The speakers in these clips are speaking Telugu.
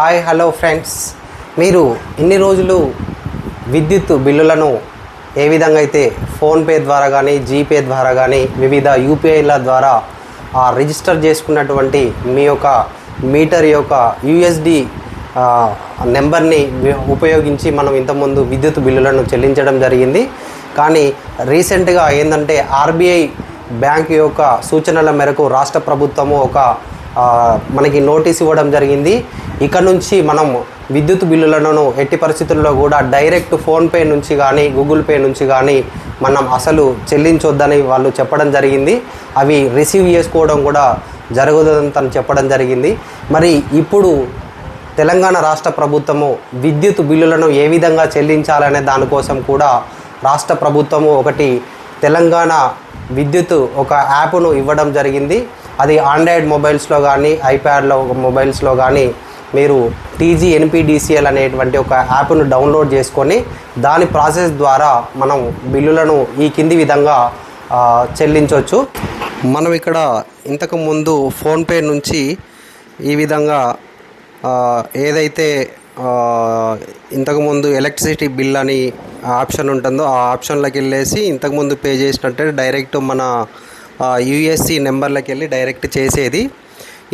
Hi hello friends. మీరు ఇన్ని రోజులు విద్యుత్ బిల్లులను ఏ విధంగా అయితే ఫోన్పే ద్వారా కానీ జీపే ద్వారా కానీ వివిధ యూపీఐల ద్వారా ఆ, రిజిస్టర్ చేసుకున్నటువంటి మీ యొక్క మీటర్ యొక్క యుఎస్డి నెంబర్ని ఉపయోగించి మనం ఇంతకుముందు విద్యుత్ బిల్లులను చెల్లించడం జరిగింది. కానీ రీసెంట్గా ఏంటంటే ఆర్బీఐ బ్యాంక్ యొక్క సూచనల మేరకు రాష్ట్ర ప్రభుత్వము ఒక మనకి నోటీస్ ఇవ్వడం జరిగింది. ఇక నుంచి మనం విద్యుత్ బిల్లులను ఎట్టి పరిస్థితుల్లో కూడా డైరెక్ట్ ఫోన్పే నుంచి కానీ గూగుల్ పే నుంచి కానీ మనం అసలు చెల్లించొద్దని వాళ్ళు చెప్పడం జరిగింది. అవి రిసీవ్ చేసుకోవడం కూడా జరగదని తను చెప్పడం జరిగింది. మరి ఇప్పుడు తెలంగాణ రాష్ట్ర ప్రభుత్వము విద్యుత్ బిల్లులను ఏ విధంగా చెల్లించాలనే దానికోసం కూడా రాష్ట్ర ప్రభుత్వము ఒకటి తెలంగాణ విద్యుత్ ఒక యాప్ను ఇవ్వడం జరిగింది. అది ఆండ్రాయిడ్ మొబైల్స్లో కానీ ఐప్యాడ్లో మొబైల్స్లో కానీ మీరు టీజీ ఎన్పిడిసిఎల్ అనేటువంటి ఒక యాప్ను డౌన్లోడ్ చేసుకొని దాని ప్రాసెస్ ద్వారా మనం బిల్లులను ఈ కింది విధంగా చెల్లించవచ్చు మనం ఇక్కడ ఇంతకు ముందు ఫోన్పే నుంచి ఈ విధంగా ఏదైతే ఇంతకుముందు ఎలక్ట్రిసిటీ బిల్ అని ఆప్షన్ ఉంటుందో ఆ ఆప్షన్లోకి వెళ్ళేసి ఇంతకుముందు పే చేసినట్టే డైరెక్ట్ మన యుఎస్సి నెంబర్లకు వెళ్ళి డైరెక్ట్ చేసేది.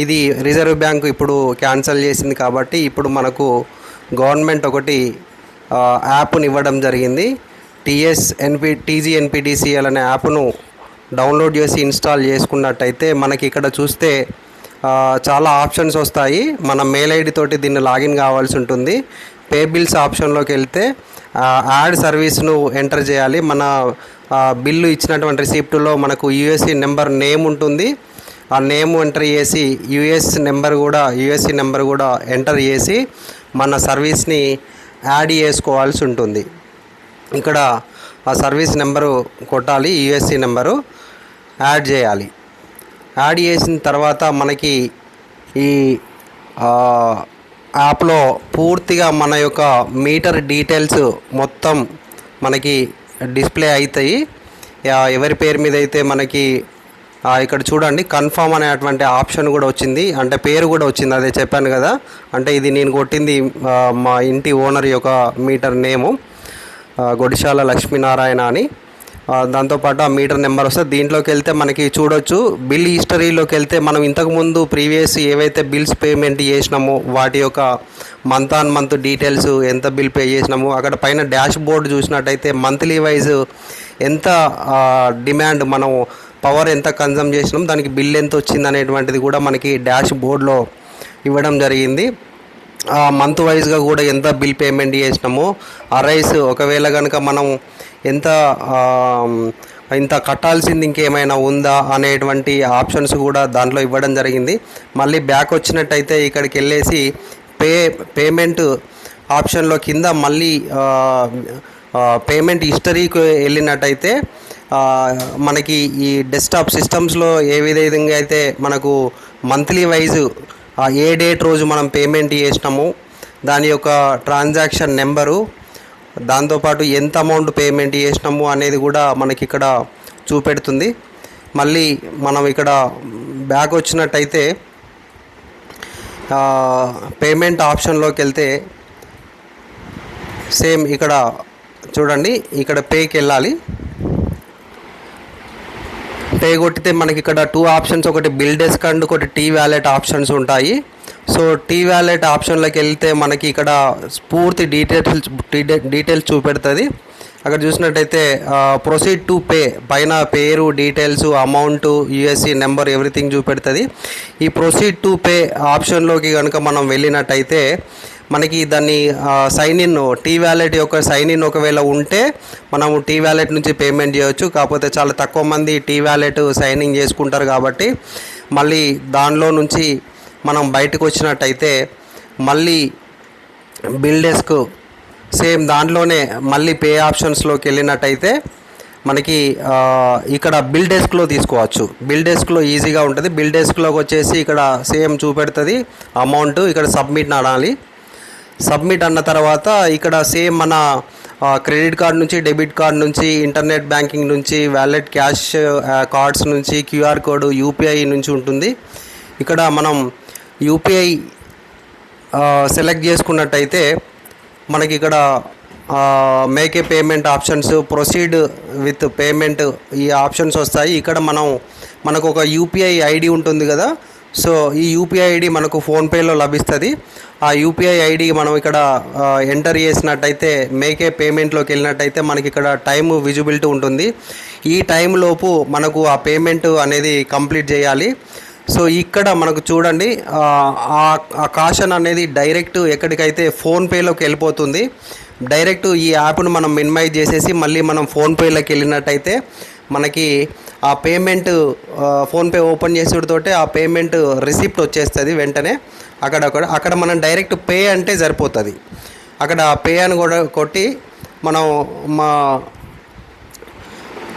ఇది రిజర్వ్ బ్యాంక్ ఇప్పుడు క్యాన్సిల్ చేసింది కాబట్టి ఇప్పుడు మనకు గవర్నమెంట్ ఒకటి యాప్ని ఇవ్వడం జరిగింది. టీఎస్ ఎన్పి టీజీఎన్పిడిసిఎల్ అనే యాప్ను డౌన్లోడ్ చేసి ఇన్స్టాల్ చేసుకున్నట్టయితే మనకి ఇక్కడ చూస్తే చాలా ఆప్షన్స్ వస్తాయి. మన మెయిల్ ఐడి తోటి దీన్ని లాగిన్ కావాల్సి ఉంటుంది. పే బిల్స్ ఆప్షన్లోకి వెళ్తే ఆ, యాడ్ సర్వీస్ను ఎంటర్ చేయాలి. మన బిల్లు ఇచ్చినటువంటి రిసిప్ట్లో మనకు యూఎస్సి నెంబర్ నేమ్ ఉంటుంది. ఆ నేమ్ ఎంటర్ చేసి యుఎస్ నెంబర్ కూడా యూఎస్సి నెంబర్ కూడా ఎంటర్ చేసి మన సర్వీస్ని యాడ్ చేసుకోవాల్సి ఉంటుంది. ఇక్కడ ఆ సర్వీస్ నెంబరు కొట్టాలి యూఎస్సి నెంబరు యాడ్ చేయాలి. యాడ్ చేసిన తర్వాత మనకి ఈ యాప్లో పూర్తిగా మన యొక్క మీటర్ డీటెయిల్స్ మొత్తం మనకి డిస్ప్లే అవుతాయి. ఎవరి పేరు మీద అయితే మనకి ఇక్కడ చూడండి కన్ఫామ్ అనేటువంటి ఆప్షన్ కూడా వచ్చింది. అంటే పేరు కూడా వచ్చింది అదే చెప్పాను కదా. అంటే ఇది నేను కొట్టింది మా ఇంటి ఓనర్ యొక్క మీటర్ నేము గొడిశాల లక్ష్మీనారాయణ అని. దాంతోపాటు ఆ మీటర్ నెంబర్ వస్తే దీంట్లోకి వెళ్తే మనకి చూడొచ్చు. బిల్ హిస్టరీలోకి వెళ్తే మనం ఇంతకుముందు ప్రీవియస్ ఏవైతే బిల్స్ పేమెంట్ చేసినామో వాటి యొక్క మంత్ ఆన్ మంత్ డీటెయిల్స్ ఎంత బిల్ పే చేసినామో అక్కడ పైన డాష్ బోర్డ్ చూసినట్టయితే మంత్లీ వైజ్ ఎంత డిమాండ్ మనం పవర్ ఎంత కన్జమ్ చేసినాం దానికి బిల్ ఎంత వచ్చింది అనేటువంటిది కూడా మనకి డాష్ బోర్డ్లో ఇవ్వడం జరిగింది. మంత్ వైజ్గా కూడా ఎంత బిల్ పేమెంట్ చేసినామో ఆ రైస్ ఒకవేళ కనుక మనం ఎంత ఇంత కట్టాల్సింది ఇంకేమైనా ఉందా అనేటువంటి ఆప్షన్స్ కూడా దాంట్లో ఇవ్వడం జరిగింది. మళ్ళీ బ్యాక్ వచ్చినట్టయితే ఇక్కడికి వెళ్ళేసి పే పేమెంట్ ఆప్షన్లో కింద మళ్ళీ పేమెంట్ హిస్టరీకి వెళ్ళినట్టయితే మనకి ఈ డెస్క్టాప్ సిస్టమ్స్లో ఏ విధంగా అయితే మనకు మంత్లీ వైజ్ ఏ డేట్ రోజు మనం పేమెంట్ చేసినాము దాని యొక్క ట్రాన్సాక్షన్ నెంబరు దాంతోపాటు ఎంత అమౌంట్ పేమెంట్ చేసినాము అనేది కూడా మనకి ఇక్కడ చూపెడుతుంది. మళ్ళీ మనం ఇక్కడ బ్యాక్ వచ్చినట్టయితే పేమెంట్ ఆప్షన్లోకి వెళ్తే సేమ్ ఇక్కడ చూడండి ఇక్కడ పేకి వెళ్ళాలి. పే కొట్టితే మనకి ఇక్కడ టూ ఆప్షన్స్ ఒకటి బిల్ డెస్క్ అండ్ ఒకటి టీ వ్యాలెట్ ఆప్షన్స్ ఉంటాయి. సో టీ వ్యాలెట్ ఆప్షన్లోకి వెళ్తే మనకి ఇక్కడ పూర్తి డీటెయిల్స్ డీటెయిల్స్ చూపెడుతుంది. అక్కడ చూసినట్టయితే ప్రొసీడ్ టు పే పైన పేరు details amount USC number everything చూపెడుతుంది. ఈ ప్రొసీడ్ టు పే ఆప్షన్లోకి కనుక మనం వెళ్ళినట్టయితే మనకి దాన్ని సైన్ ఇన్ టీ వ్యాలెట్ యొక్క సైన్ ఇన్ ఒకవేళ ఉంటే మనం టీ వ్యాలెట్ నుంచి పేమెంట్ చేయవచ్చు కాకపోతే చాలా తక్కువ మంది టీ వ్యాలెట్ సైన్ ఇన్ చేసుకుంటారు కాబట్టి మళ్ళీ దానిలో నుంచి మనం బయటకు వచ్చినట్టయితే మళ్ళీ బిల్ డెస్క్ సేమ్ దాంట్లోనే మళ్ళీ పే ఆప్షన్స్లోకి వెళ్ళినట్టయితే మనకి ఇక్కడ బిల్ డెస్క్లో తీసుకోవచ్చు. బిల్ డెస్క్లో ఈజీగా ఉంటుంది. బిల్ డెస్క్లోకి వచ్చేసి ఇక్కడ సేమ్ చూపెడుతుంది. అమౌంట్ ఇక్కడ సబ్మిట్ అనాలి సబ్మిట్ అన్న తర్వాత ఇక్కడ సేమ్ మన క్రెడిట్ కార్డ్ నుంచి డెబిట్ కార్డ్ నుంచి ఇంటర్నెట్ బ్యాంకింగ్ నుంచి వ్యాలెట్ క్యాష్ కార్డ్స్ నుంచి క్యూఆర్ కోడ్ యూపీఐ నుంచి ఉంటుంది. ఇక్కడ మనం యూపీఐ సెలెక్ట్ చేసుకున్నట్టయితే మనకి ఇక్కడ make payment options proceed with payment ఈ ఆప్షన్స్ వస్తాయి. ఇక్కడ మనం మనకు ఒక యూపీఐ ఐడి ఉంటుంది కదా. సో ఈ యూపీఐ ఐడి మనకు ఫోన్పేలో లభిస్తుంది. ఆ యూపీఐ ఐడి మనం ఇక్కడ ఎంటర్ చేసినట్టయితే మేకే పేమెంట్లోకి వెళ్ళినట్టయితే మనకి ఇక్కడ టైం విజిబిలిటీ ఉంటుంది. ఈ టైంలోపు మనకు ఆ పేమెంట్ అనేది కంప్లీట్ చేయాలి. సో ఇక్కడ మనకు చూడండి ఆ, ఆ- కాషన్ అనేది డైరెక్ట్ ఎక్కడికైతే ఫోన్పేలోకి వెళ్ళిపోతుంది డైరెక్ట్ ఈ యాప్ను మనం మినిమైజ్ చేసేసి మళ్ళీ మనం ఫోన్పేలోకి వెళ్ళినట్టయితే మనకి ఆ పేమెంట్ ఫోన్పే ఓపెన్ చేసుడుతోటే ఆ పేమెంట్ రిసిప్ట్ వచ్చేస్తుంది వెంటనే. అక్కడ అక్కడ మనం డైరెక్ట్ పే అంటే సరిపోతుంది. అక్కడ పే అని కూడా కొట్టి మనం మా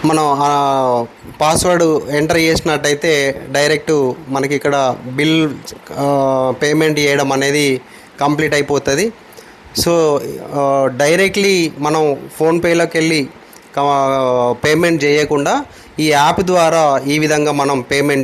మనం పాస్వర్డ్ ఎంటర్ చేసినట్టయితే డైరెక్ట్ మనకి ఇక్కడ బిల్ పేమెంట్ చేయడం అనేది కంప్లీట్ అయిపోతుంది. సో డైరెక్ట్లీ మనం ఫోన్పేలోకి వెళ్ళి పేమెంట్ చేయకుండా ఈ యాప్ ద్వారా ఈ విధంగా మనం పేమెంట్